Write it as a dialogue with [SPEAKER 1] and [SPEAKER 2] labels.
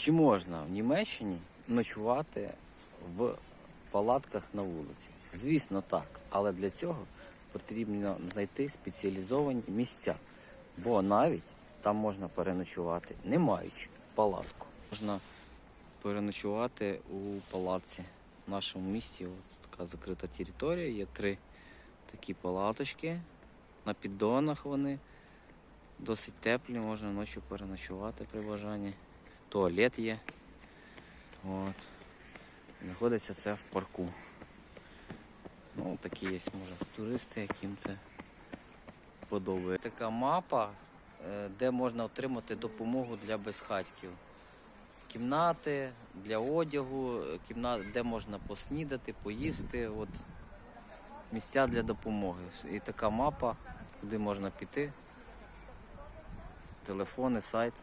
[SPEAKER 1] Чи можна в Німеччині ночувати в палатках на вулиці? Звісно, так. Але для цього потрібно знайти спеціалізовані місця. Бо навіть там можна переночувати, не маючи палатку. Можна переночувати у палаці в нашому місті. Ось така закрита територія, є три такі палаточки. На піддонах вони досить теплі, можна ночі переночувати при бажанні. Туалет є. От. Знаходиться це в парку. Ну, такі є, може, туристи, яким це подобається. Така мапа, е, де можна отримати допомогу для безхатьків. Кімнати для одягу, кімнати, де можна поснідати, поїсти. От. Місця для допомоги. І така мапа, куди можна піти. Телефони, сайт.